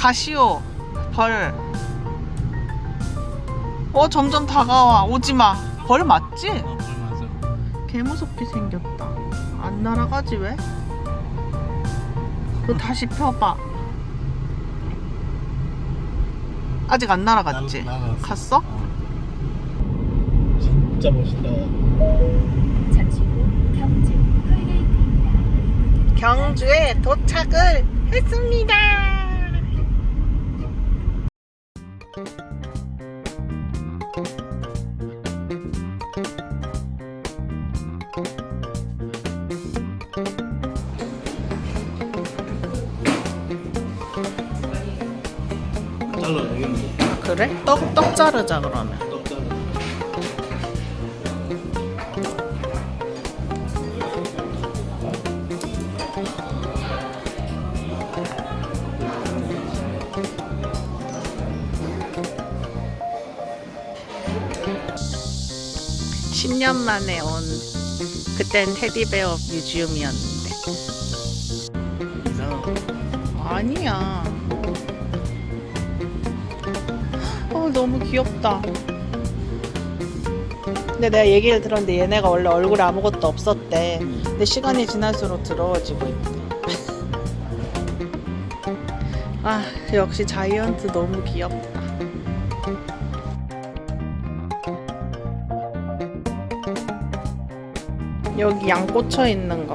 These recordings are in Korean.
가시오 벌. 어 점점 다가와 오지 마. 벌 맞지? 어, 벌 맞아. 개 무섭게 생겼다. 안 날아가지 왜? 그 다시 펴봐. 아직 안 날아갔지? 날- 날아갔어. 갔어? 어. 진짜 멋있다. 잠시 후 경주 톨게이트입니다. 경주에 도착을 했습니다. 잘라. 아, 그래? 떡, 떡 자르자 그러면. 떡 잘라. 십년 만에 온 그땐 테디베어 뮤지엄이었는데. 이상하고. 아니야. 어 너무 귀엽다. 근데 내가 얘기를 들었는데 얘네가 원래 얼굴에 아무것도 없었대. 근데 시간이 지날수록 더러워지고 있대. 아 역시 자이언트 너무 귀엽다 여기 양 꽂혀 있는 거.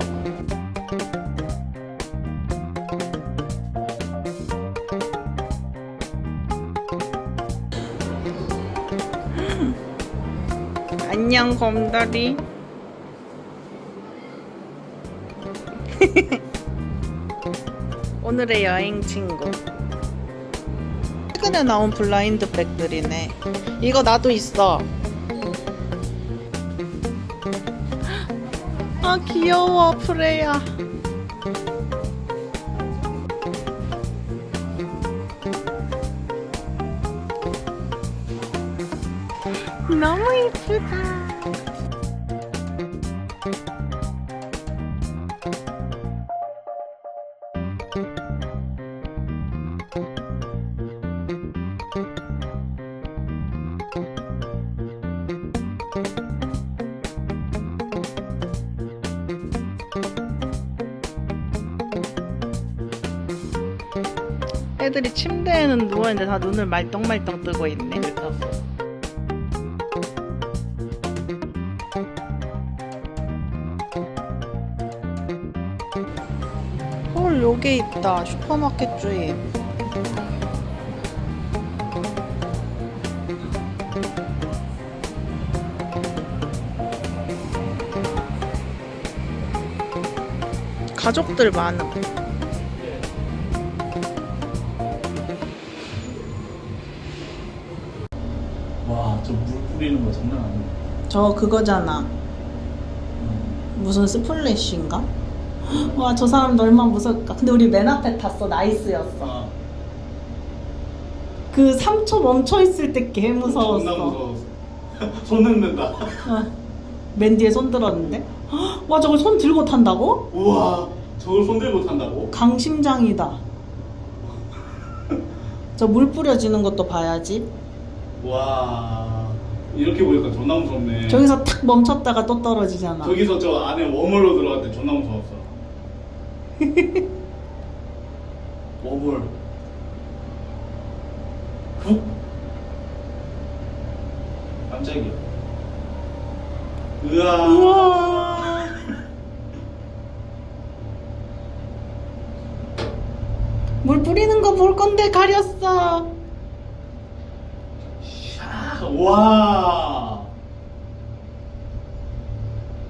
안녕 곰돌이. 오늘의 여행 친구. 최근에 나온 블라인드 백들이네. 이거 나도 있어 아 귀여워 프레야. 너무 이쁘다 애들이 침대에는 누워있는데 다 눈을 말똥말똥 뜨고 있네. 배 탔어. 헐 요게 있다. 슈퍼마켓 주인. 가족들 많음 뿌리는 거 장난 아니야. 저 그거잖아 음. 무슨 스플래시인가? 와 저 사람도 얼마나 무서울까 근데 우리 맨 앞에 탔어 나이스였어 아, 그 3초 멈춰 있을 때 개 무서웠어 존나 무서웠어. 손 흔든다. 어. 맨 뒤에 손 들었는데 와 저걸 손 들고 탄다고? 우와, 저걸 손 들고 탄다고? 강심장이다 저 물 뿌려지는 것도 봐야지 와, 이렇게 보니까 존나 무섭네. 저기서 탁 멈췄다가 또 떨어지잖아 저기서 저 안에 웜홀로 때 존나 무서웠어. 웜홀. 훅. 깜짝이야. 으아. 우와 물 뿌리는 거 볼 건데 가렸어 와.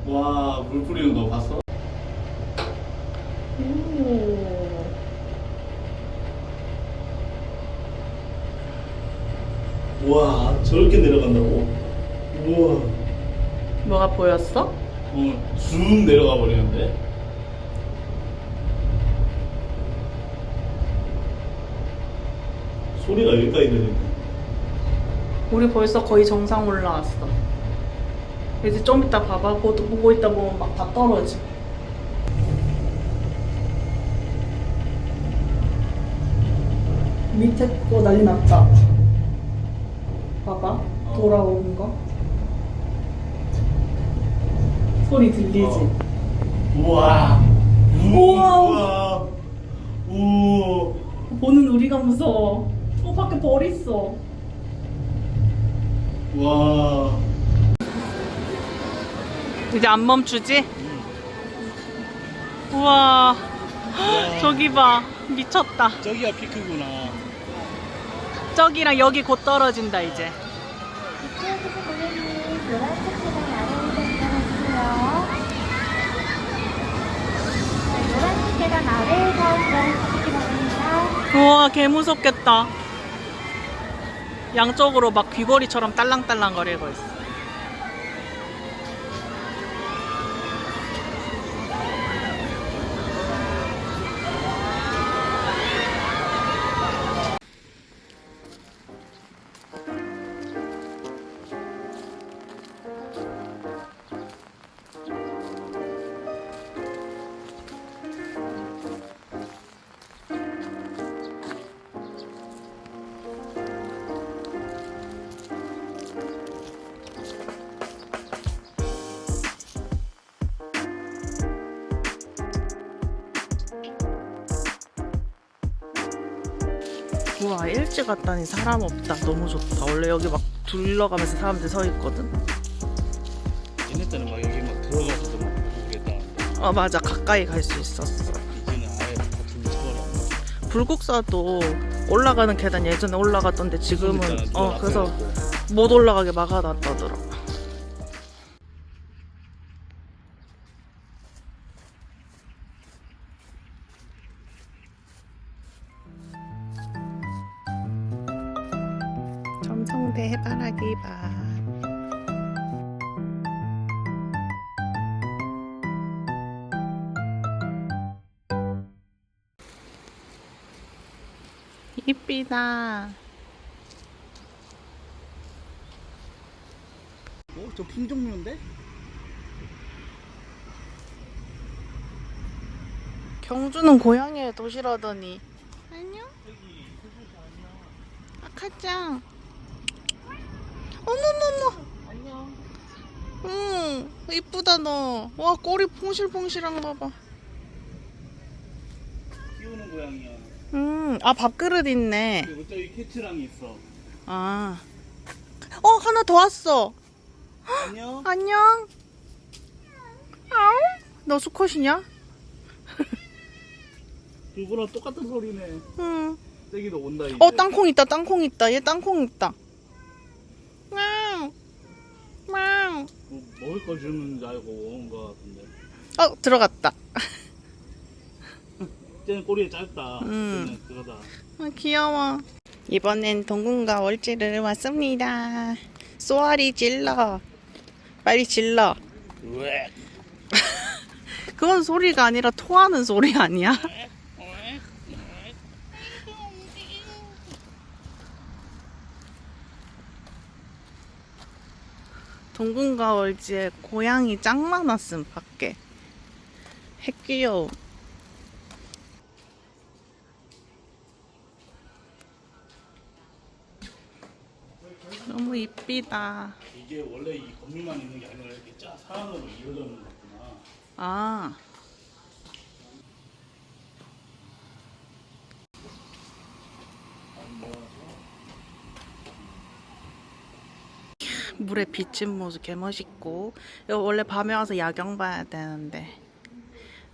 와, 물 뿌리는 거 봤어? 와, 저렇게 내려간다고? 우와. 뭐가 보였어? 어, 쭉 내려가 버리는데? 소리가 여기까지 들리네. 우리 벌써 거의 정상 올라왔어 이제 좀 이따 봐봐 보고, 보고 있다 보면 막 다 떨어지 밑에 거 난리 났다. 봐봐. 돌아오는 거. 소리 들리지? 어. 우와. 우와. 우와. 오. 보는 우리가 무서워. 어, 밖에 벌 있어. 와. 이제 안 멈추지? 우와. 저기 봐. 미쳤다. 저기가 피크구나. 저기랑 여기 곧 떨어진다, 이제. 이쪽에서 고객님 아래로 아래에서. 우와, 개 무섭겠다. 양쪽으로 막 귀걸이처럼 딸랑딸랑 거리고 있어. 우와, 일찍 왔다니 사람 없다. 너무 좋다. 원래 여기 막 둘러가면서 사람들 서 있거든. 얘네 때는 막 여기 막 들어가서도 막 보고 그랬다는데 어, 맞아. 가까이 갈 수 있었어. 이제는 아예 같은 쳐버려. 불국사도 올라가는 계단 예전에 올라갔던데 지금은 있잖아, 어 그래서. 못 올라가게 막아놨다더라. 해바라기 밭. 이쁘다. 어? 저 품종묘인데? 경주는 고양이의 도시라더니. 안녕. 아카짱. 어머머머. 안녕. 응, 이쁘다 너. 와 꼬리 퐁실퐁실한 거 봐. 키우는 고양이야. 음, 아 밥그릇 있네. 그리고 저기 캐치랑이 있어. 아. 어 하나 더 왔어. 안녕. 안녕. 아우. 너 수컷이냐? 그거랑 똑같은 소리네. 응. 저기도 온다 이제. 어 땅콩 있다 땅콩 있다 얘 땅콩 있다. 뭐 먹을 거 주는 줄 알고 온거 같은데. 어 들어갔다. 쟤는 꼬리가 짧다. 음. 쟤는 그거다. 아, 귀여워. 이번엔 동궁과 월지를 왔습니다. 쏘아리 질러. 빨리 질러. 왜? 그건 소리가 아니라 토하는 소리 아니야? 동궁과 월지에 고양이 짱 많았음 밖에. 핵귀여움. 너무 이쁘다. 이게 원래 이 건물만 있는 게 아니라 이렇게 쫙 사람으로 이어져는 거구나. 아. 물에 비친 모습 개멋있고 이거 원래 밤에 와서 야경 봐야 되는데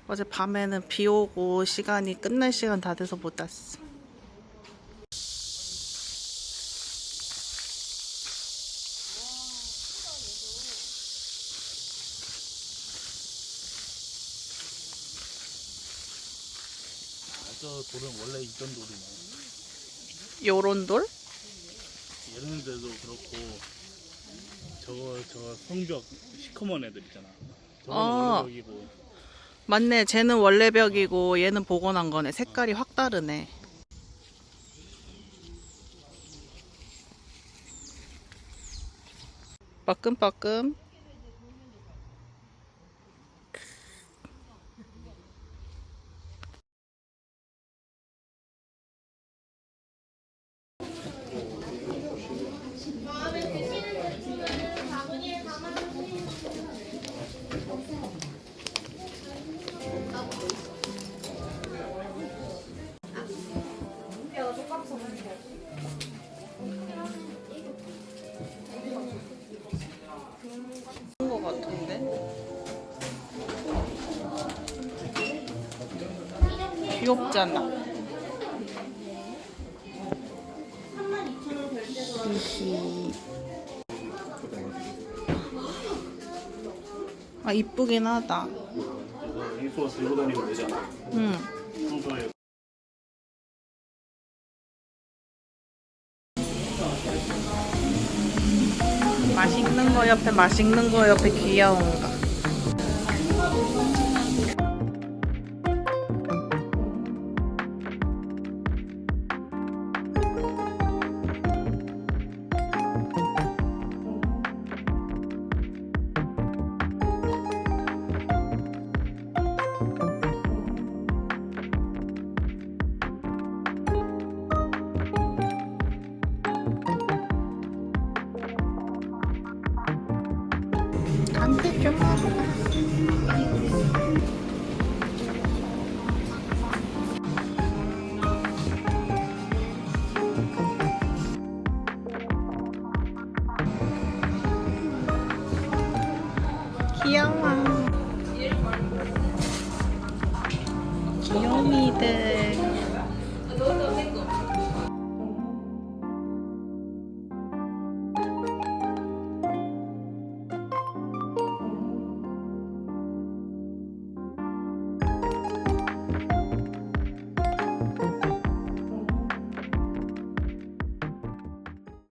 어제 밤에는 비 오고 시간이 끝날 시간 다 돼서 못 왔어 아, 저 돌은 원래 있던 돌이네. 요런 돌? 이런 데도 그렇고 저거 저 성벽 시커먼 애들 있잖아. 저거는 아. 원래 벽이고. 맞네. 쟤는 원래 벽이고 얘는 복원한 거네. 색깔이 확 다르네. 빠끔빠끔 귀엽잖아. 아 이쁘긴 하다. 응. 맛있는 거 옆에 맛있는 거 옆에 귀여운 거. 감기 좀. 귀여워. 귀요미들.